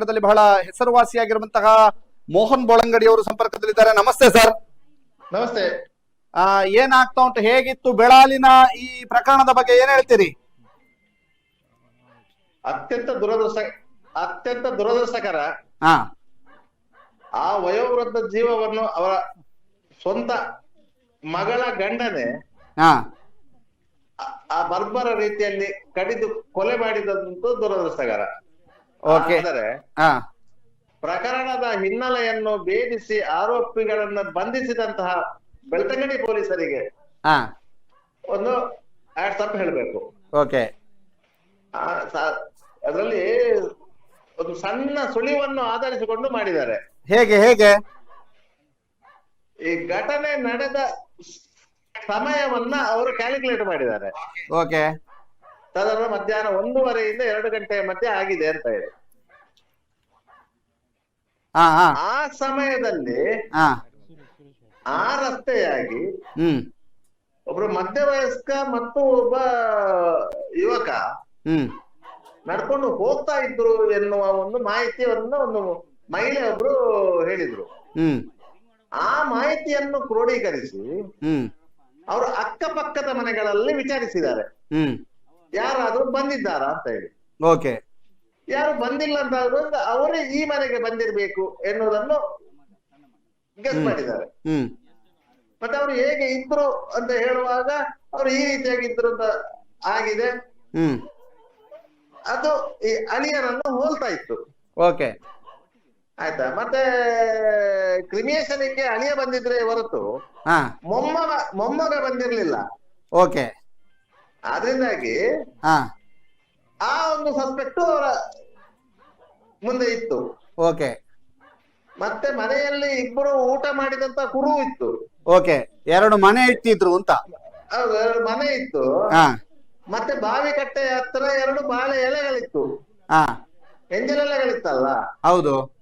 ಕನ್ನಡದಲ್ಲಿ ಬಹಳ ಹೆಸರುವಾಸಿಯಾಗಿರುವಂತಹ ಮೋಹನ್ ಬೋಳಂಗಡಿ ಅವರು ಸಂಪರ್ಕದಲ್ಲಿದ್ದಾರೆ. ನಮಸ್ತೆ ಸರ್. ನಮಸ್ತೆ. ಆ, ಏನಾಗ್ತಾ ಉಂಟು? ಹೇಗಿತ್ತು ಬೆಳಾಲಿನ ಈ ಪ್ರಕರಣದ ಬಗ್ಗೆ ಏನ್ ಹೇಳ್ತೀರಿ? ಅತ್ಯಂತ ದುರದೃಷ್ಟ ಅತ್ಯಂತ ದುರದೃಷ್ಟಕರ ಹಾ. ಆ ವಯೋವೃದ್ಧ ಜೀವವನ್ನು ಅವರ ಸ್ವಂತ ಮಗಳ ಗಂಡನೇ ಹಾ. ಆ- ಬರ್ಬರ ರೀತಿಯಲ್ಲಿ ಕಡಿದು ಕೊಲೆ ಮಾಡಿದಂತೂ ದುರದೃಷ್ಟಕರ. ಆದರೆ ಪ್ರಕರಣದ ಹಿನ್ನೆಲೆಯನ್ನು ಭೇದಿಸಿ ಆರೋಪಿಗಳನ್ನ ಬಂಧಿಸಿದಂತಹ ಬೆಳ್ತಂಗಡಿ ಪೊಲೀಸರಿಗೆ ಒಂದು ಆಟ್ಸಪ್ ಹೇಳಬೇಕು. ಓಕೆ ಅದರಲ್ಲಿ ಒಂದು ಸಣ್ಣ ಸುಳಿವನ್ನು ಆಧರಿಸಿಕೊಂಡು ಮಾಡಿದ್ದಾರೆ. ಹೇಗೆ ಹೇಗೆ? ಈ ಘಟನೆ ನಡೆದ ಸಮಯವನ್ನ ಅವರು ಕ್ಯಾಲ್ಕುಲೇಟ್ ಮಾಡಿದ್ದಾರೆ. ಓಕೆ ಸಾಧಾರಣ ಮಧ್ಯಾಹ್ನ ಒಂದೂವರೆಯಿಂದ ಎರಡು ಗಂಟೆಯ ಮಧ್ಯೆ ಆಗಿದೆ ಅಂತ ಹೇಳಿ. ಆ ಸಮಯದಲ್ಲಿ ಆ. ರಸ್ತೆಯಾಗಿ ಹ್ಮ್. ಒಬ್ರು ಮಧ್ಯವಯಸ್ಕ ಮತ್ತು ಒಬ್ಬ ಯುವಕ ಹ್ಮ್. ನಡ್ಕೊಂಡು ಹೋಗ್ತಾ ಇದ್ರು ಎನ್ನುವ ಒಂದು ಮಾಹಿತಿಯನ್ನು ಒಂದು ಮಹಿಳೆ ಒಬ್ರು ಹೇಳಿದ್ರು. ಹ್ಮ್. ಆ ಮಾಹಿತಿಯನ್ನು ಕ್ರೋಢೀಕರಿಸಿ ಹ್ಮ್. ಅವರು ಅಕ್ಕಪಕ್ಕದ ಮನೆಗಳಲ್ಲಿ ವಿಚಾರಿಸಿದ್ದಾರೆ. ಹ್ಮ್. ಯಾರಾದ್ರೂ ಬಂದಿದ್ದಾರಾ ಅಂತ ಹೇಳಿ. ಓಕೆ. ಯಾರು ಬಂದಿಲ್ಲ ಅಂತ ಅವರೇ ಈ ಮನೆಗೆ ಬಂದಿರ್ಬೇಕು ಎನ್ನುವುದನ್ನು ಗೆಸ್ ಮಾಡಿದ್ದಾರೆ. ಹ್ಮ್. ಮತ್ತೆ ಅವರು ಹೇಗೆ ಇದ್ರು ಅಂತ ಹೇಳುವಾಗ ಅವರು ಈ ರೀತಿಯಾಗಿ ಇದ್ರು ಅಂತ ಆಗಿದೆ. ಹ್ಮ್. ಅದು ಈ ಅಳಿಯನನ್ನು ಹೋಲ್ತಾ ಇತ್ತು. ಓಕೆ. ಆಯ್ತಾ? ಮತ್ತೆ ಕ್ರಿಮಿಯೇಷನ್ಗೆ ಅಳಿಯ ಬಂದಿದ್ರೆ ಹೊರತು ಹಾ. ಮೊಮ್ಮಗ ಮೊಮ್ಮಗ ಬಂದಿರ್ಲಿಲ್ಲ. ಓಕೆ. ಆದ್ರಿಂದಾಗಿ ಹಾ. ಆ ಒಂದು ಸಸ್ಪೆಕ್ಟ್ ಅವರ ಮುಂದೆ ಇತ್ತು. ಓಕೆ. ಮತ್ತೆ ಮನೆಯಲ್ಲಿ ಇಬ್ಬರು ಊಟ ಮಾಡಿದಂತ ಕುರು ಇತ್ತು. ಓಕೆ. ಎರಡು ಮನೆ ಇಟ್ಟಿದ್ರು ಅಂತ. ಹೌದು ಎರಡು ಮನೆ ಇತ್ತು. ಮತ್ತೆ ಬಾವಿ ಕಟ್ಟೆ ಹತ್ರ ಎರಡು ಬಾಳೆ ಎಲೆಗಳಿತ್ತು. ಹಾ. ಎಂಜಲೆಲೆಗಳಿತ್ತಲ್ಲ ಹೌದು.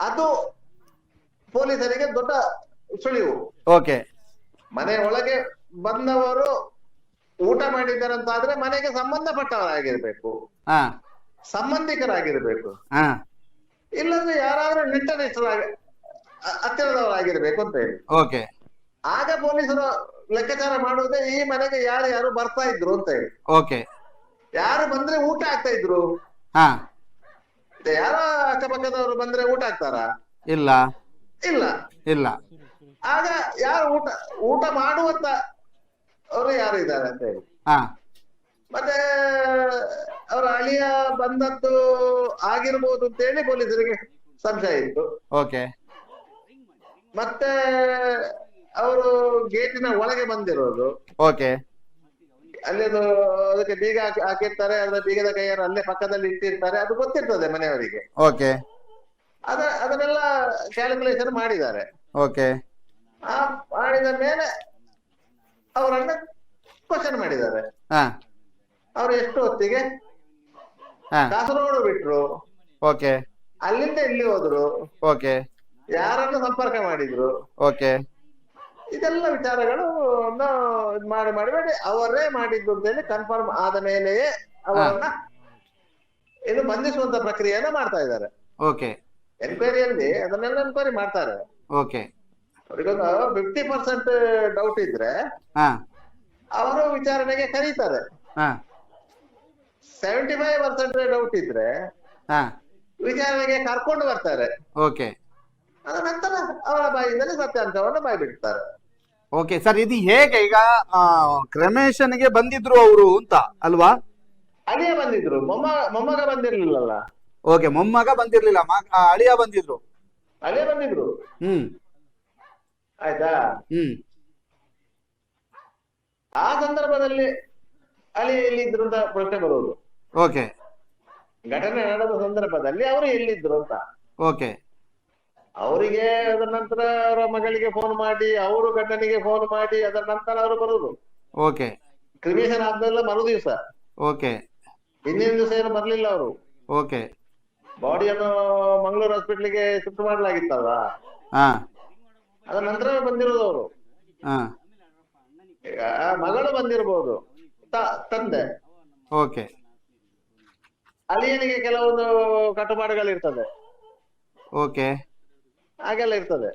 ಅದು ಪೊಲೀಸರಿಗೆ ದೊಡ್ಡ ಸುಳಿವು. ಓಕೆ. ಮನೆ ಒಳಗೆ ಬಂದವರು ಊಟ ಮಾಡಿದ್ದಾರಂತ ಆದ್ರೆ ಮನೆಗೆ ಸಂಬಂಧಪಟ್ಟವರಾಗಿರ್ಬೇಕು. ಹಾ. ಸಂಬಂಧಿಕರಾಗಿರ್ಬೇಕು. ಹಾ. ಇಲ್ಲಂದ್ರೆ ಯಾರಾದ್ರೂ ನೆಂಟರಿಷ್ಟರಾಗಿ ಹತ್ತಿರದವರಾಗಿರ್ಬೇಕು ಅಂತ ಹೇಳಿ. ಓಕೆ. ಆಗ ಪೊಲೀಸರು ಲೆಕ್ಕಾಚಾರ ಮಾಡುವುದೇ ಈ ಮನೆಗೆ ಯಾರು ಯಾರು ಬರ್ತಾ ಇದ್ರು ಅಂತ ಹೇಳಿ. ಓಕೆ. ಯಾರು ಬಂದ್ರೆ ಊಟ ಆಗ್ತಾ ಇದ್ರು? ಯಾರೋ ಅಕ್ಕಪಕ್ಕದವರು ಬಂದ್ರೆ ಊಟ ಆಗ್ತಾರಾ? ಇಲ್ಲ. ಇಲ್ಲ. ಇಲ್ಲ. ಆಗ ಯಾರು ಊಟ ಊಟ ಮಾಡುವಂತ ಅವರು ಯಾರು ಇದ್ದಾರೆ ಅಂತ ಹೇಳಿ. ಮತ್ತೆ ಅವರ ಅಳಿಯ ಬಂದದ್ದು ಆಗಿರ್ಬೋದು ಅಂತ ಹೇಳಿ ಪೊಲೀಸರಿಗೆ ಸಂಶಯ ಇತ್ತು. ಓಕೆ. ಮತ್ತೆ ಅವರು ಗೇಟಿನ ಒಳಗೆ ಬಂದಿರೋದು. ಓಕೆ. ಅಲ್ಲಿ ಅದು ಅದಕ್ಕೆ ಬೀಗ ಹಾಕಿ ಹಾಕಿರ್ತಾರೆ ಅದರ ಬೀಗದ ಕೈಯನ್ನು ಅಲ್ಲೇ ಪಕ್ಕದಲ್ಲಿ ಇಟ್ಟಿರ್ತಾರೆ ಅದು ಗೊತ್ತಿರ್ತದೆ ಮನೆಯವರಿಗೆ. ಓಕೆ. ಅದ ಅದನ್ನೆಲ್ಲ ಕ್ಯಾಲ್ಕುಲೇಷನ್ ಮಾಡಿದ್ದಾರೆ. ಓಕೆ. ಆ ಮಾಡಿದ ಮೇಲೆ ಅವರನ್ನ ಕ್ವಶನ್ ಮಾಡಿದ್ದಾರೆ ಹಾ ಅವರು ಎಷ್ಟು ಹೊತ್ತಿಗೆ ಕಾಸರಗೋಡು ಬಿಟ್ರು. ಓಕೆ. ಅಲ್ಲಿಂದ ಇಲ್ಲಿ ಹೋದ್ರು? ಓಕೆ. ಯಾರನ್ನು ಸಂಪರ್ಕ ಮಾಡಿದ್ರು? ಓಕೆ. ಇದೆಲ್ಲ ವಿಚಾರಗಳು ಮಾಡಿ ಮಾಡಿ ಮಾಡಿ ಅವರೇ ಮಾಡಿದ್ದು ಅಂತ ಹೇಳಿ ಕನ್ಫರ್ಮ್ ಆದ ಮೇಲೆಯೇ ಅವರನ್ನ ಇನ್ನು ಬಂಧಿಸುವಂತ ಪ್ರಕ್ರಿಯೆಯನ್ನ ಮಾಡ್ತಾ ಇದ್ದಾರೆ. ಓಕೆ. ಎನ್ಕ್ವೈರಿಯಲ್ಲಿ ಅದನ್ನೆಲ್ಲ ಎನ್ಕ್ವೈರಿ ಮಾಡ್ತಾರೆ. ಓಕೆ. ಅವರಿಗೊಂದು ಫಿಫ್ಟಿ ಪರ್ಸೆಂಟ್ ಡೌಟ್ ಇದ್ರೆ ಅವರು ವಿಚಾರಣೆಗೆ ಕರೀತಾರೆ. ಹಾ. ಸೆವೆಂಟಿ ಫೈವ್ ಪರ್ಸೆಂಟ್ ಡೌಟ್ ಇದ್ರೆ ವಿಚಾರಣೆಗೆ ಕರ್ಕೊಂಡು ಬರ್ತಾರೆ. ಓಕೆ. ಅದ ನಂತರ ಅವರ ಬಾಯಿಂದಲೇ ಸತ್ಯಾಂಶವನ್ನು ಬಾಯ್ಬಿಡ್ತಾರೆ. ಓಕೆ ಸರ್ ಇದು ಹೇಗೆ? ಈಗ ಕ್ರಮೇಶನ್ಗೆ ಬಂದಿದ್ರು ಅವರು ಅಂತ ಅಲ್ವಾ? ಅಳಿಯ ಬಂದಿದ್ರು. ಮೊಮ್ಮ ಮೊಮ್ಮಗ ಬಂದಿರ್ಲಿಲ್ಲಲ್ಲ. ಓಕೆ ಮೊಮ್ಮಗ ಬಂದಿರ್ಲಿಲ್ಲ ಅಳಿಯ ಬಂದಿದ್ರು. ಅಳಿಯ ಬಂದಿದ್ರು. ಹ್ಮ್. ಆಯ್ತಾ? ಹ್ಮ್. ಆ ಸಂದರ್ಭದಲ್ಲಿ ಅಳಿಯ ಎಲ್ಲಿದ್ರು ಅಂತ ಪ್ರಶ್ನೆ ಬರುವುದು ಓಕೆ. ಘಟನೆ ನಡೆದ ಸಂದರ್ಭದಲ್ಲಿ ಅವರು ಎಲ್ಲಿದ್ರು ಅಂತ. ಓಕೆ. ಅವರಿಗೆ ಅದರ ನಂತರ ಅವರ ಮಗಳಿಗೆ ಫೋನ್ ಮಾಡಿ ಅವರು ಘಟನೆಗೆ ಫೋನ್ ಮಾಡಿ ಅದರ ನಂತರ ಅವರು ಬರುದು. ಓಕೆ. ಕ್ರಿಮಿಷನ್ ಆದ್ಮೇಲೆ ಮರು ದಿವಸ. ಓಕೆ. ಹಿಂದಿನ ದಿವಸ ಏನು ಬರ್ಲಿಲ್ಲ ಅವರು. ಓಕೆ. ಬಾಡಿಯನ್ನು ಮಂಗಳೂರು ಹಾಸ್ಪಿಟ್ಲಿಗೆ ಶಿಫ್ಟ್ ಮಾಡಲಾಗಿತ್ತಲ್ಲ ಹಾ. ಅದರ ನಂತರ ಬಂದಿರೋದು ಅವರು. ಹಾ. ಮಗಳು ಬಂದಿರಬಹುದು ತಂದೆ. ಓಕೆ. ಅಳಿಯನಿಗೆ ಕೆಲವೊಂದು ಕಟ್ಟುಪಾಡುಗಳು ಇರ್ತದೆ. ಓಕೆ. ಹಾಗೆಲ್ಲ ಇರ್ತದೆ.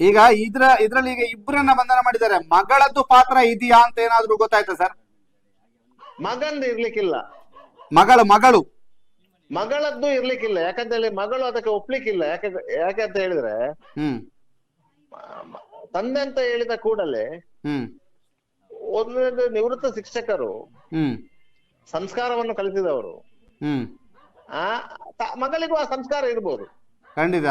ಈಗ ಇದ್ರ ಇದ್ರಲ್ಲಿ ಈಗ ಇಬ್ಬರನ್ನ ಬಂಧನ ಮಾಡಿದ್ದಾರೆ. ಮಗಳದ್ದು ಪಾತ್ರ ಇದೆಯಾ ಅಂತ ಏನಾದ್ರು ಗೊತ್ತಾಯ್ತಾ ಸರ್? ಮಗಂದು ಇರ್ಲಿಕ್ಕಿಲ್ಲ. ಮಗಳು ಮಗಳು. ಮಗಳದ್ದು ಇರ್ಲಿಕ್ಕಿಲ್ಲ. ಯಾಕಂತ ಹೇಳಿ ಮಗಳು ಅದಕ್ಕೆ ಒಪ್ಲಿಕ್ಕಿಲ್ಲ. ಯಾಕೆ ಯಾಕೆ ಅಂತ ಹೇಳಿದ್ರೆ ಹ್ಮ್. ತಂದೆ ಅಂತ ಹೇಳಿದ ಕೂಡಲೇ ಹ್ಮ್. ಒಂದು ನಿವೃತ್ತ ಶಿಕ್ಷಕರು ಹ್ಮ್. ಸಂಸ್ಕಾರವನ್ನು ಕಲಿಸಿದವರು. ಹ್ಮ್. ಆ ಮಗಳಿಗೂ ಆ ಸಂಸ್ಕಾರ ಇರ್ಬೋದು. ಖಂಡಿತ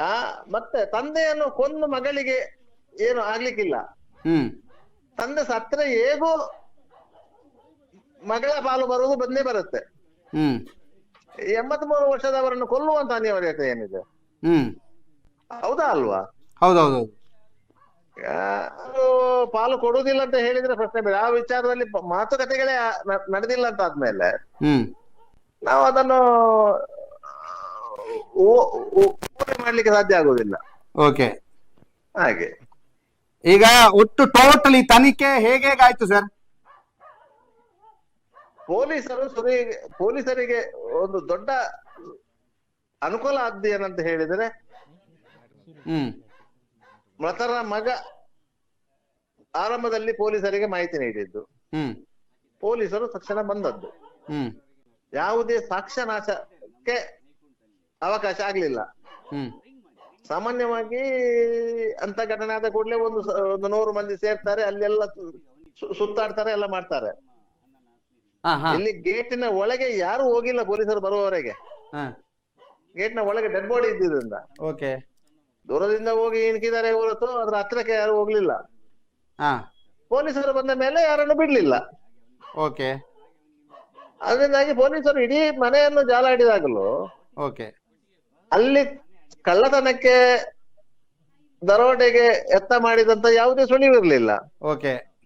ಆ ಮತ್ತೆ ತಂದೆಯನ್ನು ಕೊಂದು ಮಗಳಿಗೆ ಏನು ಆಗ್ಲಿಕ್ಕಿಲ್ಲ. ಹ್ಮ್. ತಂದೆ ಸತ್ರ ಹೇಗೂ ಮಗಳ ಪಾಲು ಬರುವುದು ಬಂದೇ ಬರುತ್ತೆ. ಹ್ಮ್. ಎಂಬತ್ ಮೂರು ವರ್ಷದವರನ್ನು ಕೊಲ್ಲುವಂತ ಅನಿವಾರ್ಯತೆ ಏನಿದೆ? ಹ್ಮ್. ಹೌದಾ ಅಲ್ವಾ? ಹೌದೌದು ಅದು ಪಾಲು ಕೊಡುವುದಿಲ್ಲ ಅಂತ ಹೇಳಿದ್ರೆ ಪ್ರಶ್ನೆ ಬೇರೆ ಆ ವಿಚಾರದಲ್ಲಿ ಮಾತುಕತೆಗಳೇ ನಡೆದಿಲ್ಲ ಅಂತ ಆದ್ಮೇಲೆ ಹ್ಮ್. ನಾವು ಅದನ್ನು ಮಾಡ್ಲಿಕ್ಕೆ ಸಾಧ್ಯ ಆಗುದಿಲ್ಲ ಓಕೆ. ಹಾಗೆ. ಈಗ ಒಟ್ಟು ಟೋಟಲಿ ತನಿಖೆ ಹೇಗೆ ಆಯ್ತು ಸರ್? ಪೊಲೀಸರು ಸುರಿ ಪೊಲೀಸರಿಗೆ ಒಂದು ದೊಡ್ಡ ಅನುಕೂಲ ಆದ್ದು ಏನಂತ ಹೇಳಿದ್ರೆ ಹ್ಮ್. ಮೃತರ ಮಗ ಆರಂಭದಲ್ಲಿ ಪೊಲೀಸರಿಗೆ ಮಾಹಿತಿ ನೀಡಿದ್ದು. ಪೊಲೀಸರು ತಕ್ಷಣ ಬಂದದ್ದು. ಯಾವುದೇ ಸಾಕ್ಷ್ಯ ನಾಶಕ್ಕೆ ಅವಕಾಶ ಆಗ್ಲಿಲ್ಲ. ಸಾಮಾನ್ಯವಾಗಿ ಅಂತ ಘಟನೆ ಆದ ಕೂಡಲೇ ಒಂದು ಒಂದು ನೂರು ಮಂದಿ ಸೇರ್ತಾರೆ ಅಲ್ಲೆಲ್ಲ ಸುತ್ತಾಡ್ತಾರೆ ಎಲ್ಲ ಮಾಡ್ತಾರೆ. ಇಲ್ಲಿ ಗೇಟಿನ ಒಳಗೆ ಯಾರು ಹೋಗಿಲ್ಲ ಪೊಲೀಸರು ಬರುವವರೆಗೆ. ಗೇಟ್ನ ಒಳಗೆ ಡೆಡ್ ಬಾಡಿ ಇದ್ದಿದ್ರಿಂದ. ದೂರದಿಂದ ಹೋಗಿ ಇಣಕಿದ್ದಾರೆ ಹೊರತು ಅದ್ರ ಹತ್ರಕ್ಕೆ ಯಾರು ಹೋಗ್ಲಿಲ್ಲ. ಹಾ. ಪೊಲೀಸರು ಬಂದ ಮೇಲೆ ಯಾರನ್ನು ಬಿಡ್ಲಿಲ್ಲ. ಓಕೆ. ಅದರಿಂದಾಗಿ ಪೊಲೀಸರು ಇಡೀ ಮನೆಯನ್ನು ಜಾಲಾಡಿದಾಗಲೂ ಓಕೆ. ಅಲ್ಲಿ ಕಳ್ಳತನಕ್ಕೆ ದರೋಡೆಗೆ ಎತ್ತ ಮಾಡಿದಂತ ಯಾವುದೇ ಸುಳಿವಿರ್ಲಿಲ್ಲ. ಓಕೆ.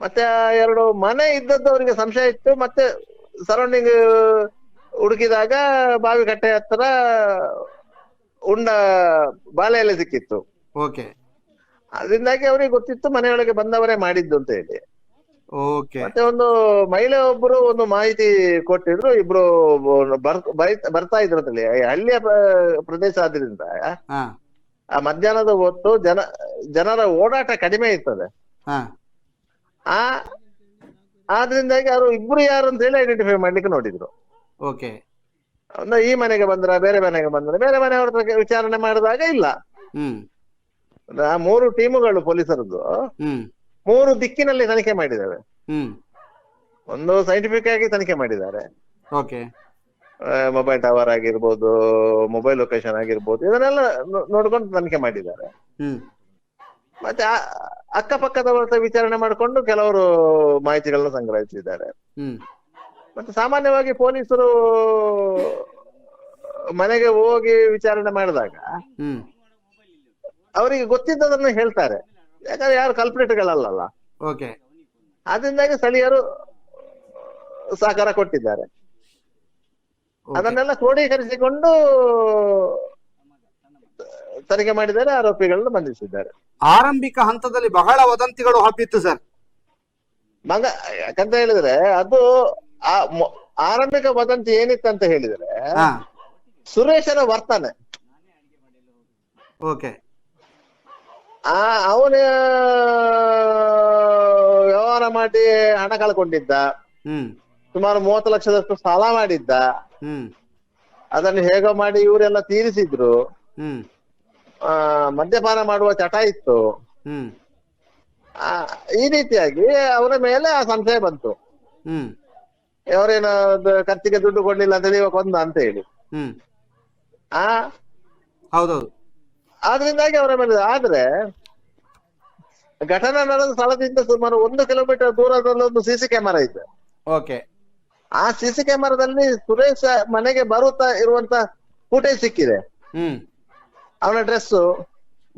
ಮತ್ತೆ ಎರಡು ಮನೆ ಇದ್ದದ್ದು ಅವರಿಗೆ ಸಂಶಯ ಇತ್ತು. ಮತ್ತೆ ಸರೌಂಡಿಂಗ್ ಹುಡುಕಿದಾಗ ಬಾವಿಕಟ್ಟೆ ಹತ್ರ ಉಂಡ ಬಾಳೆ ಎಲೆ ಸಿಕ್ಕಿತ್ತು. ಓಕೆ. ಅದರಿಂದಾಗಿ ಅವರಿಗೆ ಗೊತ್ತಿತ್ತು ಮನೆಯೊಳಗೆ ಬಂದವರೇ ಮಾಡಿದ್ದು ಅಂತ ಹೇಳಿ. ಓಕೆ. ಮತ್ತೆ ಒಂದು ಮಹಿಳೆ ಒಬ್ಬರು ಒಂದು ಮಾಹಿತಿ ಕೊಟ್ಟಿದ್ರು ಇಬ್ರು ಬರ್ ಬರ್ತಾ ಇದ್ರು ಅಂತೇಳಿ. ಹಳ್ಳಿಯ ಪ್ರದೇಶ ಆದ್ರಿಂದ ಆ ಮಧ್ಯಾಹ್ನದ ಹೊತ್ತು ಜನ ಜನರ ಓಡಾಟ ಕಡಿಮೆ ಇರ್ತದೆ. ಆ ಆದ್ರಿಂದಾಗಿ ಅವರು ಇಬ್ರು ಯಾರು ಅಂತ ಹೇಳಿ ಐಡೆಂಟಿಫೈ ಮಾಡ್ಲಿಕ್ಕೆ ನೋಡಿದ್ರು. ಓಕೆ. ಒಂದು ಈ ಮನೆಗೆ ಬಂದ್ರ ಬೇರೆ ಮನೆಗೆ ಬಂದ್ರ ಬೇರೆ ಮನೆಯವ್ರ ಹತ್ರ ವಿಚಾರಣೆ ಮಾಡಿದಾಗ ಇಲ್ಲ. ಹ್ಮ್. ಆ ಮೂರು ಟೀಮುಗಳು ಪೊಲೀಸರದ್ದು ಮೂರು ದಿಕ್ಕಿನಲ್ಲಿ ತನಿಖೆ ಮಾಡಿದ್ದಾರೆ ಹ್ಮ್. ಒಂದು ಸೈಂಟಿಫಿಕ್ ಆಗಿ ತನಿಖೆ ಮಾಡಿದ್ದಾರೆ. ಓಕೆ. ಮೊಬೈಲ್ ಟವರ್ ಆಗಿರ್ಬೋದು ಮೊಬೈಲ್ ಲೊಕೇಶನ್ ಆಗಿರ್ಬೋದು ಇದನ್ನೆಲ್ಲ ನೋಡ್ಕೊಂಡು ತನಿಖೆ ಮಾಡಿದ್ದಾರೆ. ಹ್ಮ್. ಮತ್ತೆ ಅಕ್ಕಪಕ್ಕದವರ ವಿಚಾರಣೆ ಮಾಡಿಕೊಂಡು ಕೆಲವರು ಮಾಹಿತಿಗಳನ್ನ ಸಂಗ್ರಹಿಸಿದ್ದಾರೆ. ಹ್ಮ್. ಮತ್ತೆ ಸಾಮಾನ್ಯವಾಗಿ ಪೊಲೀಸರು ಮನೆಗೆ ಹೋಗಿ ವಿಚಾರಣೆ ಮಾಡಿದಾಗ ಅವರಿಗೆ ಗೊತ್ತಿದ್ದದನ್ನು ಹೇಳ್ತಾರೆ. ಯಾಕಂದ್ರೆ ಯಾರು ಕಲ್ಪ್ರಿಟ್ಗಳಲ್ಲ ಓಕೆ. ಅದರಿಂದಾಗಿ ಸ್ಥಳೀಯರು ಸಹಕಾರ ಕೊಟ್ಟಿದ್ದಾರೆ. ಅದನ್ನೆಲ್ಲ ಕ್ರೋಢೀಕರಿಸಿಕೊಂಡು ತನಿಖೆ ಮಾಡಿದ್ದಾರೆ ಆರೋಪಿಗಳನ್ನು ಬಂಧಿಸಿದ್ದಾರೆ. ಆರಂಭಿಕ ಹಂತದಲ್ಲಿ ಬಹಳ ವದಂತಿಗಳು ಹಬ್ಬಿತ್ತು ಸರ್. ಮಂಗ ಯಾಕಂತ ಹೇಳಿದ್ರೆ ಅದು ಆ ಆರಂಭಿಕ ವದಂತಿ ಏನಿತ್ತಂತ ಹೇಳಿದ್ರೆ ಸುರೇಶನ ವರ್ತನೆ. ಓಕೆ. ಆ ಅವನ ವ್ಯವಹಾರ ಮಾಡಿ ಹಣ ಕಳ್ಕೊಂಡಿದ್ದ. ಹ್ಮ್. ಸುಮಾರು ಮೂವತ್ತು ಲಕ್ಷದಷ್ಟು ಸಾಲ ಮಾಡಿದ್ದ. ಹ್ಮ್. ಅದನ್ನು ಹೇಗೋ ಮಾಡಿ ಇವರೆಲ್ಲ ತೀರಿಸಿದ್ರು. ಹ್ಮ್. ಆ ಮದ್ಯಪಾನ ಮಾಡುವ ಚಟ ಇತ್ತು. ಹ್ಮ್. ಆ, ಈ ರೀತಿಯಾಗಿ ಅವರ ಮೇಲೆ ಆ ಸಂಶಯ ಬಂತು. ಹ್ಮ್. ಅವರೇನು ಖರ್ಚಿಗೆ ದುಡ್ಡು ಕೊಡ್ಲಿಲ್ಲ ಅಂತ ಹೇಳಿ ಇವಾಗ ಕೊಂದ ಅಂತ ಹೇಳಿ. ಹ್ಮ್. ಆ? ಹೌದೌದು. ಆದ್ರಿಂದಾಗಿ ಅವರ ಮೇಲೆ ಆದ್ರೆ ಘಟನೆ ನಡೆದ ಸ್ಥಳದಿಂದ ಸುಮಾರು ಒಂದು ಕಿಲೋಮೀಟರ್ ದೂರದಲ್ಲಿ ಒಂದು ಸಿಸಿ ಕ್ಯಾಮೆರಾ ಇದೆ. ಓಕೆ. ಆ ಸಿಸಿ ಕ್ಯಾಮೆರಾದಲ್ಲಿ ಸುರೇಶ್ ಮನೆಗೆ ಬರುತ್ತಾ ಇರುವಂತ ಫುಟೇಜ್ ಸಿಕ್ಕಿದೆ. ಹ್ಮ್. ಅವನ ಡ್ರೆಸ್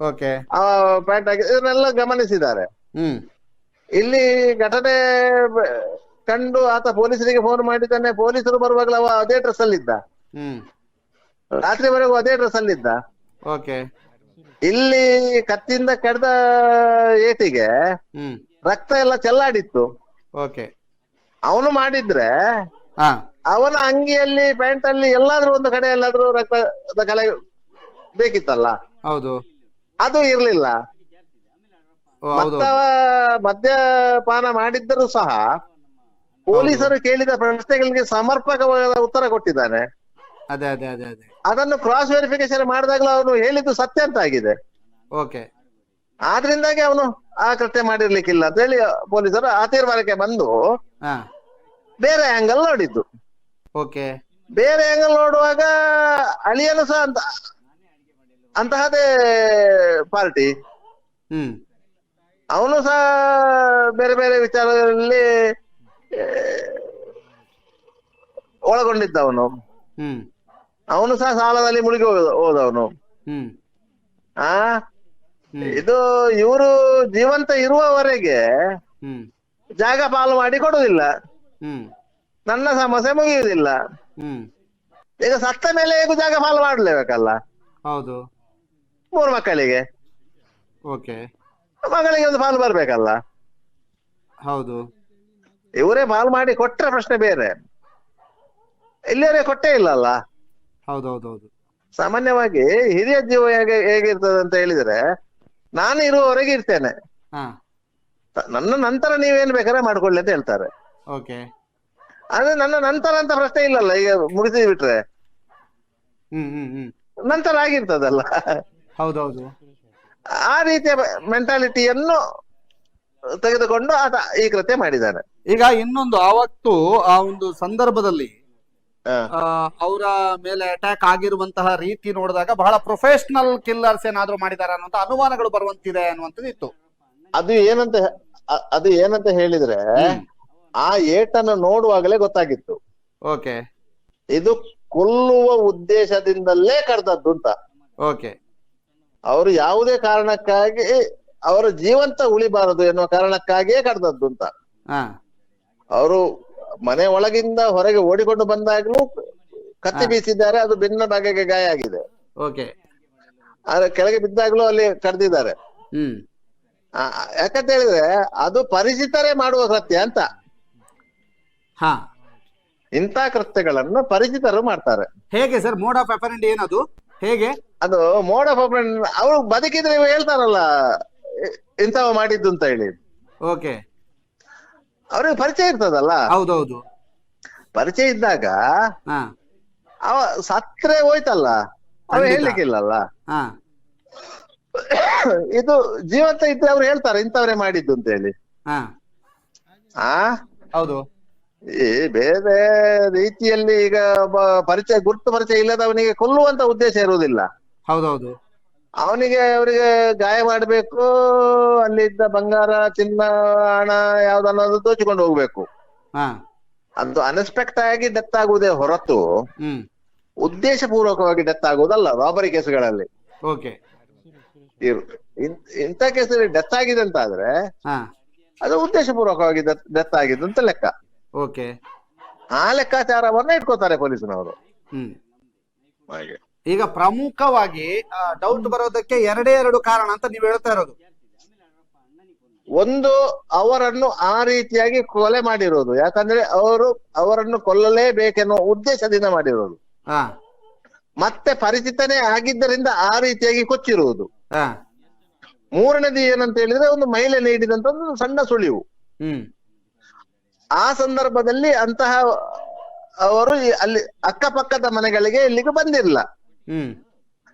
ಓಕೆ. ಆ ಪ್ಯಾಂಟ್ ಆಗಿ ಇದನ್ನೆಲ್ಲ ಗಮನಿಸಿದ್ದಾರೆ. ಹ್ಮ್. ಇಲ್ಲಿ ಘಟನೆ ಕಂಡು ಆತ ಪೊಲೀಸರಿಗೆ ಫೋನ್ ಮಾಡಿದ್ದಾನೆ. ಪೊಲೀಸರು ಬರುವಾಗಲೂ ಅವ ಅದೇ ಡ್ರೆಸ್ ಅಲ್ಲಿದ್ದ. ಹ್ಮ್. ರಾತ್ರಿವರೆಗೂ ಅದೇ ಡ್ರೆಸ್ ಅಲ್ಲಿದ್ದ. ಓಕೆ. ಇಲ್ಲಿ ಕತ್ತಿಯಿಂದ ಕಡ್ದ ಏಟಿಗೆ ಹ್ಮ್. ರಕ್ತ ಎಲ್ಲ ಚೆಲ್ಲಾಡಿತ್ತು. ಓಕೆ. ಅವನು ಮಾಡಿದ್ರೆ ಹಾ. ಅವನ ಅಂಗಿಯಲ್ಲಿ ಪ್ಯಾಂಟ್ ಅಲ್ಲಿ ಎಲ್ಲಾದ್ರೂ ಒಂದು ಕಡೆ ಎಲ್ಲಾದ್ರೂ ರಕ್ತದ ಕಲೆ ಬೇಕಿತ್ತಲ್ಲ? ಹೌದು. ಅದು ಇರ್ಲಿಲ್ಲ. ಓ, ಹೌದು ಮತ್ತ ಮದ್ಯಪಾನ ಮಾಡಿದ್ದರೂ ಸಹ ಪೊಲೀಸರು ಕೇಳಿದ ಪ್ರಶ್ನೆಗಳಿಗೆ ಸಮರ್ಪಕವಾದ ಉತ್ತರ ಕೊಟ್ಟಿದ್ದಾನೆ ಅದೇ ಅದೇ ಅದೇ ಅದೇ. ಅದನ್ನು ಕ್ರಾಸ್ ವೆರಿಫಿಕೇಶನ್ ಮಾಡಿದಾಗಲೂ ಅವನು ಹೇಳಿದ್ದು ಸತ್ಯ ಅಂತ ಆಗಿದೆ. ಓಕೆ. ಆದ್ರಿಂದಾಗಿ ಅವನು ಆ ಕೃತ್ಯ ಮಾಡಿರ್ಲಿಕ್ಕಿಲ್ಲ ಅಂತ ಹೇಳಿ ಪೊಲೀಸರು ಆ ತೀರ್ಮಾನಕ್ಕೆ ಬಂದು ಹಾ. ಬೇರೆ ಆಂಗಲ್ ನೋಡಿದ್ದು. ಓಕೆ. ಬೇರೆ ಆಂಗಲ್ ನೋಡುವಾಗ ಅಳಿಯನು ಸಹ ಅಂತ ಅಂತಹದೇ ಪಾರ್ಟಿ. ಹ್ಮ್. ಅವನು ಸಹ ಬೇರೆ ಬೇರೆ ವಿಚಾರಗಳಲ್ಲಿ ಒಳಗೊಂಡಿದ್ದವನು ಹ್ಮ್. ಅವನು ಸಹ ಸಾಲದಲ್ಲಿ ಮುಳುಗಿ ಹೋದ ಹೋದವನು. ಹ್ಮ್. ಆ? ಇದು ಇವರು ಜೀವಂತ ಇರುವವರೆಗೆ ಹ್ಮ್. ಜಾಗ ಪಾಲು ಮಾಡಿ ಕೊಡುದಿಲ್ಲ ಹ್ಮ್. ನನ್ನ ಸಮಸ್ಯೆ ಮುಗಿಯುವುದಿಲ್ಲ. ಹ್ಮ್. ಈಗ ಸತ್ತ ಮೇಲೆ ಹೇಗೂ ಜಾಗ ಪಾಲು ಮಾಡಲೇಬೇಕಲ್ಲ? ಹೌದು. ಮೂರು ಮಕ್ಕಳಿಗೆ. ಓಕೆ. ಮಗಳಿಗೆ ಒಂದು ಪಾಲು ಬರ್ಬೇಕಲ್ಲ? ಹೌದು. ಇವರೇ ಮಾಲ್ ಮಾಡಿ ಕೊಟ್ರೆ ಪ್ರಶ್ನೆ ಬೇರೆ. ಇಲ್ಲಿಯವರೇ ಕೊಟ್ಟೇ ಇಲ್ಲಲ್ಲ. ಹೌದು ಹೌದು ಹೌದು ಸಾಮಾನ್ಯವಾಗಿ ಹಿರಿಯ ಜೀವ ಹೇಗೆ ಹೇಗಿರ್ತದೆ ಅಂತ ಹೇಳಿದ್ರೆ ನಾನು ಇರುವವರೆಗೆ ಇರ್ತೇನೆ. ನನ್ನ ನಂತರ ನೀವೇನ್ ಬೇಕಾದ್ರೆ ಮಾಡ್ಕೊಳ್ಳಿ ಅಂತ ಹೇಳ್ತಾರೆ. ಓಕೆ. ಆದ್ರೆ ನನ್ನ ನಂತರ ಅಂತ ಪ್ರಶ್ನೆ ಇಲ್ಲಲ್ಲ ಈಗ ಮುಗಿಸಿ ಬಿಟ್ರೆ. ನಂತರ ಆಗಿರ್ತದಲ್ಲ. ಹೌದೌದು. ಆ ರೀತಿಯ ಮೆಂಟಾಲಿಟಿಯನ್ನು ತೆಗೆದುಕೊಂಡು ಆತ ಈ ಕೃತ್ಯ ಮಾಡಿದ್ದಾನೆ. ಈಗ ಇನ್ನೊಂದು ಆವತ್ತು ಆ ಒಂದು ಸಂದರ್ಭದಲ್ಲಿ. ಅವರ ಮೇಲೆ ಅಟ್ಯಾಕ್ ಆಗಿರುವಂತಹ ರೀತಿ ನೋಡಿದಾಗ ಬಹಳ ಪ್ರೊಫೆಷನಲ್ ಕಿಲ್ಲರ್ಸ್ ಏನಾದ್ರು ಮಾಡಿದಾರ ಅನ್ನುವಂತ ಅನುಮಾನಗಳು ಬರುವಂತಿದೆ ಅನ್ನುವಂಥದ್ದು ಇತ್ತು ಅದು ಏನಂತ ಅದು ಏನಂತ ಹೇಳಿದ್ರೆ ಆ ಏಟನ್ನು ನೋಡುವಾಗಲೇ ಗೊತ್ತಾಗಿತ್ತು. ಓಕೆ. ಇದು ಕೊಲ್ಲುವ ಉದ್ದೇಶದಿಂದಲೇ ಕರೆದದ್ದು ಅಂತ. ಓಕೆ. ಅವರು ಯಾವುದೇ ಕಾರಣಕ್ಕಾಗಿ ಅವರ ಜೀವಂತ ಉಳಿಬಾರದು ಎನ್ನುವ ಕಾರಣಕ್ಕಾಗಿಯೇ ಕಡ್ದದ್ದು ಅಂತ. ಅವರು ಮನೆ ಒಳಗಿಂದ ಹೊರಗೆ ಓಡಿಕೊಂಡು ಬಂದಾಗ್ಲೂ ಕತ್ತಿ ಬೀಸಿದ್ದಾರೆ ಅದು ಬೆನ್ನ ಭಾಗಕ್ಕೆ ಗಾಯ ಆಗಿದೆ. ಓಕೆ. ಆದ್ರೆ ಕೆಳಗೆ ಬಿದ್ದಾಗ್ಲೂ ಅಲ್ಲಿ ಕಡ್ದಿದ್ದಾರೆ. ಯಾಕಂತ ಹೇಳಿದ್ರೆ ಅದು ಪರಿಚಿತರೇ ಮಾಡುವ ಕೃತ್ಯ ಅಂತ. ಹಾ. ಇಂಥ ಕೃತ್ಯಗಳನ್ನು ಪರಿಚಿತರು ಮಾಡ್ತಾರೆ. ಹೇಗೆ ಸರ್ ಮೋಡ್ ಆಫ್ ಅಪರೆಂಟ್ ಏನದು? ಹೇಗೆ? ಅದು ಮೋಡ್ ಮೋಡ ಅವರು ಬದುಕಿದ್ರೆ ಹೇಳ್ತಾರಲ್ಲ ಇಂಥವ ಮಾಡಿದ್ದು ಅಂತ ಹೇಳಿ. ಓಕೆ. ಅವ್ರಿಗೆ ಪರಿಚಯ ಇರ್ತದಲ್ಲ? ಹೌದೌದು. ಪರಿಚಯ ಇದ್ದಾಗ ಹಾ. ಅವ ಸತ್ರೆ ಹೋಯ್ತಲ್ಲ? ಅವ ಖಂಡಿತ. ಹೇಳ್ಲಿಕ್ಕಿಲ್ಲಲ್ಲ? ಹಾ. ಇದು ಜೀವಂತ ಇದ್ರೆ ಅವ್ರು ಹೇಳ್ತಾರೆ ಇಂಥವ್ರೆ ಮಾಡಿದ್ದು ಅಂತ ಹೇಳಿ. ಹಾ. ಆ? ಹೌದು. ಈ ಬೇರೆ ರೀತಿಯಲ್ಲಿ ಈಗ ಒಬ್ಬ ಪರಿಚಯ ಗುರ್ತು ಪರಿಚಯ ಇಲ್ಲದವನಿಗೆ ಕೊಲ್ಲುವಂತ ಉದ್ದೇಶ ಇರುವುದಿಲ್ಲ. ಹೌದೌದು. ಅವನಿಗೆ ಅವರಿಗೆ ಗಾಯ ಮಾಡಬೇಕು ಅಲ್ಲಿದ್ದ ಬಂಗಾರ ಚಿನ್ನ ಹಣ ಯಾವ್ದನ್ನೋದು ದೋಚಿಕೊಂಡು ಹೋಗ್ಬೇಕು. ಅದು ಅನ್ಎಕ್ಸ್ಪೆಕ್ಟ್ ಆಗಿ ಡೆತ್ ಆಗುವುದೇ ಹೊರತು ಉದ್ದೇಶಪೂರ್ವಕವಾಗಿ ಉದ್ದೇಶ ಪೂರ್ವಕವಾಗಿ ಡೆತ್ ಆಗುವುದಲ್ಲ ರಾಬರಿ ಕೇಸುಗಳಲ್ಲಿ. ಇಂಥ ಕೇಸಲ್ಲಿ ಡೆತ್ ಆಗಿದೆ ಅಂತ ಆದ್ರೆ ಹಾ. ಅದು ಉದ್ದೇಶ ಪೂರ್ವಕವಾಗಿ ಡೆತ್ ಆಗಿದ್ದು ಅಂತ ಲೆಕ್ಕ. ಓಕೆ. ಆ ಲೆಕ್ಕಾಚಾರವನ್ನ ಇಟ್ಕೋತಾರೆ ಪೊಲೀಸನವರು. ಹ್ಮ್. ಹಾಗೆ. ಈಗ ಪ್ರಮುಖವಾಗಿ ಡೌಟ್ ಬರೋದಕ್ಕೆ ಎರಡೇ ಎರಡು ಕಾರಣ ಅಂತ ನೀವು ಹೇಳ್ತಾ ಇರೋದು. ಒಂದು ಅವರನ್ನು ಆ ರೀತಿಯಾಗಿ ಕೊಲೆ ಮಾಡಿರೋದು. ಯಾಕಂದ್ರೆ ಅವರು ಅವರನ್ನು ಕೊಲ್ಲಲೇಬೇಕೆನ್ನುವ ಉದ್ದೇಶದಿಂದ ಮಾಡಿರೋದು. ಮತ್ತೆ ಪರಿಚಿತನೇ ಆಗಿದ್ದರಿಂದ ಆ ರೀತಿಯಾಗಿ ಕೊಚ್ಚಿರುವುದು ಮೂರನೇದು ಏನಂತ ಹೇಳಿದ್ರೆ ಒಂದು ಮಹಿಳೆ ನೀಡಿದಂತ ಒಂದು ಸಣ್ಣ ಸುಳಿವು. ಹ್ಮ್. ಆ ಸಂದರ್ಭದಲ್ಲಿ ಅಂತಹ ಅವರು ಅಲ್ಲಿ ಅಕ್ಕಪಕ್ಕದ ಮನೆಗಳಿಗೆ ಇಲ್ಲಿಗೆ ಬಂದಿರಲಿಲ್ಲ ಹ್ಮ್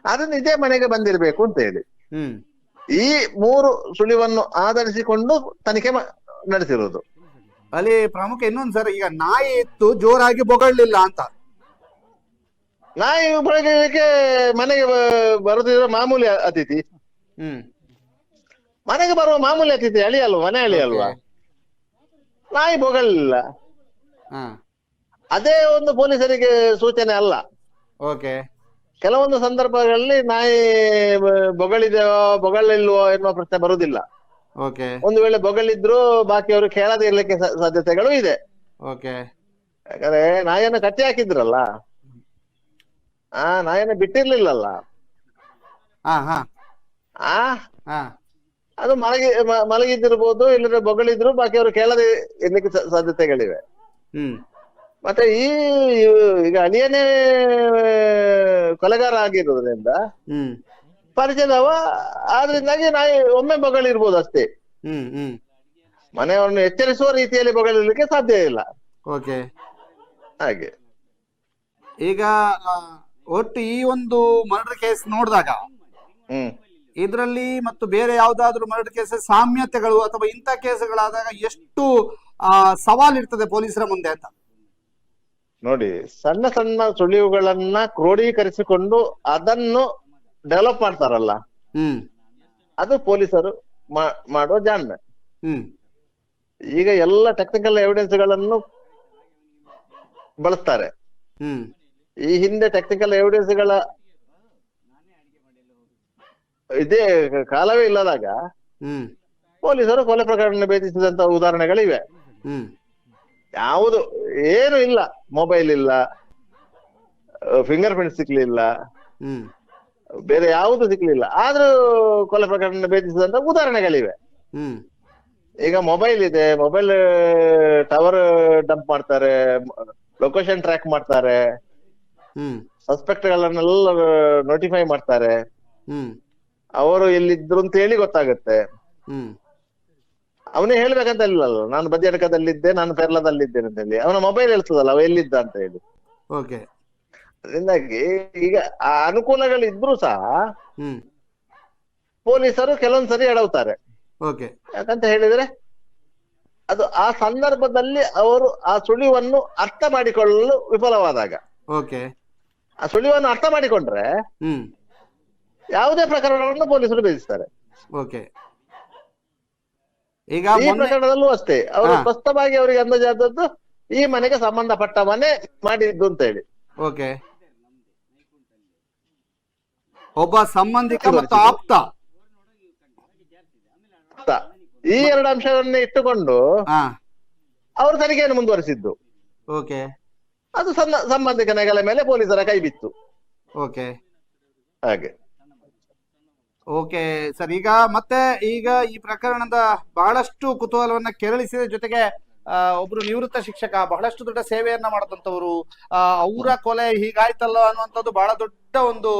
ಅದನ್ನ ಇದೇ ಮನೆಗೆ ಬಂದಿರಬೇಕು ಅಂತ ಹೇಳಿ. ಹ್ಮ್. ಈ ಮೂರು ಸುಳಿವನ್ನು ಆಧರಿಸಿಕೊಂಡು ತನಿಖೆ ಮಾ- ನಡೆಸಿರುವುದು ಅಲ್ಲಿ ಪ್ರಮುಖ ಇನ್ನೊಂದು ಸರ್ ಈಗ ನಾಯಿ ಇತ್ತು ಜೋರಾಗಿ ಬೊಗಳ್ಲಿಲ್ಲ ಅಂತ. ನಾಯಿ ಬೆಳಗ್ಗೆ ಮನೆಗೆ ಬ- ಬರುತ್ತಿರೋ ಮಾಮೂಲಿ ಅತಿಥಿ. ಹ್ಮ್. ಮನೆಗೆ ಬರುವ ಮಾಮೂಲಿ ಅತಿಥಿ ಅಳಿ ಅಲ್ವಾ ಮನೆ ಅಳಿ ಅಲ್ವಾ ನಾಯಿ ಬೊಗಳಲಿಲ್ಲ. ಅದೇ ಒಂದು ಪೊಲೀಸರಿಗೆ ಸೂಚನೆ ಅಲ್ಲ. ಓಕೆ ಕೆಲವೊಂದು ಸಂದರ್ಭಗಳಲ್ಲಿ ನಾಯಿ ಬೊಗಳಿದೆಯೋ ಬೊಗಳಿಲ್ವೋ ಎನ್ನುವ ಪ್ರಶ್ನೆ ಬರುವುದಿಲ್ಲ. ಒಂದು ವೇಳೆ ಬೊಗಳಿದ್ರು ಬಾಕಿಯವರು ಕೇಳದೇ ಇರ್ಲಿಕ್ಕೆ ಸಾಧ್ಯತೆಗಳು ಇದೆ. ಯಾಕಂದ್ರೆ ನಾಯಿಯನ್ನು ಕಟ್ಟಿ ಹಾಕಿದ್ರಲ್ಲ ಆ ನಾಯಿಯನ್ನು ಬಿಟ್ಟಿರ್ಲಿಲ್ಲಲ್ಲ. ಆ ಅದು ಮಲಗಿ ಮಲಗಿದ್ದಿರ್ಬೋದು ಇಲ್ಲದ್ರೆ ಬೊಗಳಿದ್ರು ಬಾಕಿಯವರು ಕೇಳದೆ ಇರ್ಲಿಕ್ಕೆ ಸಾಧ್ಯತೆಗಳಿವೆ. ಹ್ಮ್. ಮತ್ತೆ ಈ ಈಗ ಅಳಿಯನೇ ಕೊಲೆಗಾರ ಆಗಿರೋದ್ರಿಂದ ಹ್ಮ್. ಪರಿಚಯದವ ಆದ್ರಿಂದಾಗಿ ನಾ ಒಮ್ಮೆ ಬಗಳಿರ್ಬೋದು ಅಷ್ಟೇ. ಹ್ಮ್ ಹ್ಮ್. ಮನೆಯವರನ್ನು ಎಚ್ಚರಿಸುವ ರೀತಿಯಲ್ಲಿ ಬಗಳಿರ್ಲಿಕ್ಕೆ ಸಾಧ್ಯ ಇಲ್ಲ. ಓಕೆ. ಹಾಗೆ. ಈಗ ಒಟ್ಟು ಈ ಒಂದು ಮರ್ಡರ್ ಕೇಸ್ ನೋಡಿದಾಗ ಹ್ಮ್. ಇದರಲ್ಲಿ ಮತ್ತು ಬೇರೆ ಯಾವ್ದಾದ್ರು ಮರ್ಡರ್ ಕೇಸ್ ಸಾಮ್ಯತೆಗಳು ಅಥವಾ ಇಂಥ ಕೇಸ್ಗಳಾದಾಗ ಎಷ್ಟು ಸವಾಲ್ ಇರ್ತದೆ ಪೊಲೀಸರ ಮುಂದೆ ಅಂತ? ನೋಡಿ ಸಣ್ಣ ಸಣ್ಣ ಸುಳಿವುಗಳನ್ನ ಕ್ರೋಢೀಕರಿಸಿಕೊಂಡು ಅದನ್ನು ಡೆವಲಪ್ ಮಾಡ್ತಾರಲ್ಲ? ಹ್ಮ್. ಅದು ಪೊಲೀಸರು ಮಾಡುವ ಜಾಣ್ಮೆ. ಹ್ಮ್. ಈಗ ಎಲ್ಲ ಟೆಕ್ನಿಕಲ್ ಎವಿಡೆನ್ಸ್ಗಳನ್ನು ಬಳಸ್ತಾರೆ. ಹ್ಮ್. ಈ ಹಿಂದೆ ಟೆಕ್ನಿಕಲ್ ಎವಿಡೆನ್ಸ್ಗಳ ಇದೇ ಕಾಲವೇ ಇಲ್ಲದಾಗ ಹ್ಮ್. ಪೊಲೀಸರು ಕೊಲೆ ಪ್ರಕರಣ ಭೇದಿಸಿದಂತ ಉದಾಹರಣೆಗಳಿವೆ. ಹ್ಮ್. ಯಾವುದು ಏನು ಇಲ್ಲ. ಮೊಬೈಲ್ ಇಲ್ಲ. ಫಿಂಗರ್ ಪ್ರಿಂಟ್ ಸಿಕ್ಲಿಲ್ಲ. ಹ್ಮ್. ಬೇರೆ ಯಾವುದು ಸಿಕ್ಲಿಲ್ಲ. ಆದ್ರೂ ಕೊಲೆ ಪ್ರಕರಣ ಭೇದಿಸಿದಂತ ಉದಾಹರಣೆಗಳಿವೆ. ಹ್ಮ್. ಈಗ ಮೊಬೈಲ್ ಇದೆ. ಮೊಬೈಲ್ ಟವರ್ ಡಂಪ್ ಮಾಡ್ತಾರೆ. ಲೊಕೇಶನ್ ಟ್ರ್ಯಾಕ್ ಮಾಡ್ತಾರೆ. ಹ್ಮ್. ಸಸ್ಪೆಕ್ಟ್ ಗಳನ್ನೆಲ್ಲ ನೋಟಿಫೈ ಮಾಡ್ತಾರೆ. ಹ್ಮ್. ಅವರು ಎಲ್ಲಿದ್ರು ಅಂತ ಹೇಳಿ ಗೊತ್ತಾಗುತ್ತೆ. ಹ್ಮ್. ಅವನೇ ಹೇಳ್ಬೇಕಂತ ಇಲ್ಲಲ್ಲ ನಾನು ಬದಿಯಡ್ಕದಲ್ಲಿದ್ದೆ ನಾನು ಪೆರ್ಲದಲ್ಲಿದ್ದೇನೆ ಅಂತ ಹೇಳಿ. ಅವನ ಮೊಬೈಲ್ ಹೇಳ್ತದಲ್ಲ ಅವ ಎಲ್ಲಿದ್ದ ಅಂತ ಹೇಳಿ. ಓಕೆ. ಅದರಿಂದಾಗಿ ಈಗ ಆ ಇದ್ರೂ ಸಹ ಪೊಲೀಸರು ಕೆಲವೊಂದ್ಸರಿ ಎಡವುತ್ತಾರೆ. ಓಕೆ. ಯಾಕಂತ ಹೇಳಿದ್ರೆ ಅದು ಆ ಸಂದರ್ಭದಲ್ಲಿ ಅವರು ಆ ಸುಳಿವನ್ನು ಅರ್ಥ ಮಾಡಿಕೊಳ್ಳಲು ವಿಫಲವಾದಾಗ. ಓಕೆ. ಆ ಸುಳಿವನ್ನು ಅರ್ಥ ಮಾಡಿಕೊಂಡ್ರೆ ಯಾವುದೇ ಪ್ರಕರಣವನ್ನು ಪೊಲೀಸರು ಬೇಯಿಸ್ತಾರೆ ಓಕೆ. ಈಗ ಈ ಪ್ರಕರಣದಲ್ಲೂ ಅಷ್ಟೇ. ಅವರು. ಸ್ಪಷ್ಟವಾಗಿ ಅವರಿಗೆ ಅಂದಾಜಾದದ್ದು ಈ ಮನೆಗೆ ಸಂಬಂಧಪಟ್ಟ ಮನೆ ಮಾಡಿದ್ದು ಅಂತ ಹೇಳಿ. ಓಕೆ. ಒಬ್ಬ ಸಂಬಂಧಿಕ ಮತ್ತು ಆಪ್ತ. ಈ ಎರಡು ಅಂಶಗಳನ್ನ ಇಟ್ಟುಕೊಂಡು ಅವರು ತನಿಖೆಯನ್ನು ಮುಂದುವರಿಸಿದ್ದು. ಓಕೆ. ಅದು ಸಂಬಂಧಿಕ ನೆಗಲ ಮೇಲೆ ಪೊಲೀಸರ ಕೈ ಬಿತ್ತು. ಓಕೆ. ಹಾಗೆ. ಓಕೆ ಸರ್ ಈಗ ಮತ್ತೆ ಈಗ ಈ ಪ್ರಕರಣದ ಬಹಳಷ್ಟು ಕುತೂಹಲವನ್ನ ಕೆರಳಿಸಿದ ಜೊತೆಗೆ ಒಬ್ರು ನಿವೃತ್ತ ಶಿಕ್ಷಕ ಬಹಳಷ್ಟು ದೊಡ್ಡ ಸೇವೆಯನ್ನ ಮಾಡದಂತವರು ಅವರ ಕೊಲೆ ಹೀಗಾಯ್ತಲ್ಲ ಅನ್ನುವಂಥದ್ದು ಬಹಳ ದೊಡ್ಡ ಒಂದು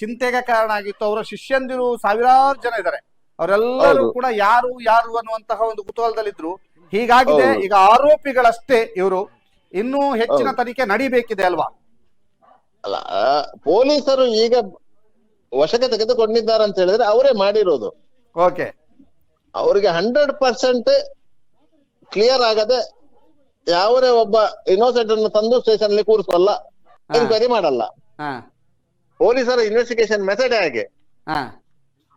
ಚಿಂತೆಗೆ ಕಾರಣ ಆಗಿತ್ತು. ಅವರ ಶಿಷ್ಯಂದಿರು ಸಾವಿರಾರು ಜನ ಇದ್ದಾರೆ. ಅವರೆಲ್ಲರೂ ಕೂಡ ಯಾರು ಯಾರು ಅನ್ನುವಂತಹ ಒಂದು ಕುತೂಹಲದಲ್ಲಿದ್ರು. ಹೀಗಾಗಿದೆ ಈಗ ಆರೋಪಿಗಳಷ್ಟೇ ಇವರು. ಇನ್ನೂ ಹೆಚ್ಚಿನ. ತನಿಖೆ ನಡಿಬೇಕಿದೆ ಅಲ್ವಾ? ಅಲ್ಲ ಪೊಲೀಸರು ಈಗ ವಶಕ್ಕೆ ತೆಗೆದುಕೊಂಡಿದ್ದಾರೆ ಅಂತ ಹೇಳಿದ್ರೆ ಅವರೇ ಮಾಡಿರೋದು. ಓಕೆ ಅವರಿಗೆ ಹಂಡ್ರೆಡ್ ಪರ್ಸೆಂಟ್ ಕ್ಲಿಯರ್ ಆಗದೆ ಯಾವರೇ ಒಬ್ಬ ಇನ್ನೋಸೆಂಟ್ ಅನ್ನು ತಂದು ಸ್ಟೇಷನ್ ಅಲ್ಲಿ ಕೂರಿಸಲ್ಲ ಎನ್ಕ್ವೈರಿ ಮಾಡಲ್ಲ. ಪೊಲೀಸರ ಇನ್ವೆಸ್ಟಿಗೇಷನ್ ಮೆಥಡ್ ಹಾಗೆ?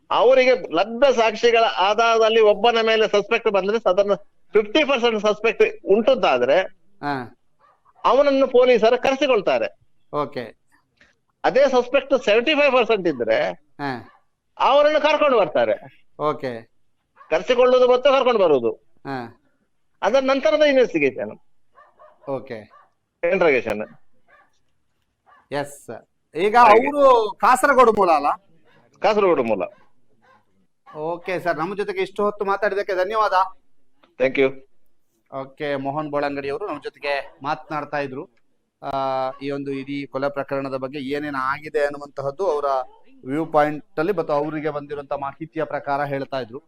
ಅವರಿಗೆ ಲಭ್ಯ ಸಾಕ್ಷಿಗಳ ಆಧಾರದಲ್ಲಿ ಒಬ್ಬನ ಮೇಲೆ ಸಸ್ಪೆಕ್ಟ್ ಬಂದ್ರೆ ಸಾಧಾರಣ ಫಿಫ್ಟಿ ಪರ್ಸೆಂಟ್ ಸಸ್ಪೆಕ್ಟ್ ಉಂಟುದಾದ್ರೆ ಅವನನ್ನು ಪೊಲೀಸರು ಕರೆಸಿಕೊಳ್ತಾರೆ. ಓಕೆ ಅದೇ ಸಸ್ಪೆಕ್ಟ್ ಸೆವೆಂಟಿ ಫೈವ್ ಪರ್ಸೆಂಟ್ ಇದ್ರೆ ಅವರನ್ನು ಕರ್ಕೊಂಡು ಬರ್ತಾರೆ. ಓಕೆ. ಕರೆಸಿಕೊಳ್ಳುವುದು ಮತ್ತು ಕರ್ಕೊಂಡು ಬರುವುದು. ಹಾ. ಅದರ ನಂತರದ ಇನ್ವೆಸ್ಟಿಗೇಷನ್ ಓಕೆ. ಇಂಟ್ರಗೇಷನ್ ಎಸ್ ಈಗ ಅವರು ಕಾಸರಗೋಡು ಮೂಲ ಅಲ್ಲ? ಕಾಸರಗೋಡು ಮೂಲ. ಓಕೆ ಸರ್ ನಮ್ಮ ಜೊತೆಗೆ ಇಷ್ಟು ಹೊತ್ತು ಮಾತಾಡಿದಕ್ಕೆ ಧನ್ಯವಾದ. Thank you okay Mohan Bolangadi ಅವರು ನಮ್ಮ ಜೊತೆಗೆ ಮಾತನಾಡ್ತಾ ಇದ್ರು. ಈ ಒಂದು ಇಡೀ ಕೊಲೆ ಪ್ರಕರಣದ ಬಗ್ಗೆ ಏನೇನು ಆಗಿದೆ ಅನ್ನುವಂತಹದ್ದು ಅವರ ವ್ಯೂ ಪಾಯಿಂಟ್ ಅಲ್ಲಿ ಮತ್ತು ಅವರಿಗೆ ಬಂದಿರುವಂತಹ ಮಾಹಿತಿಯ ಪ್ರಕಾರ ಹೇಳ್ತಾ ಇದ್ರು.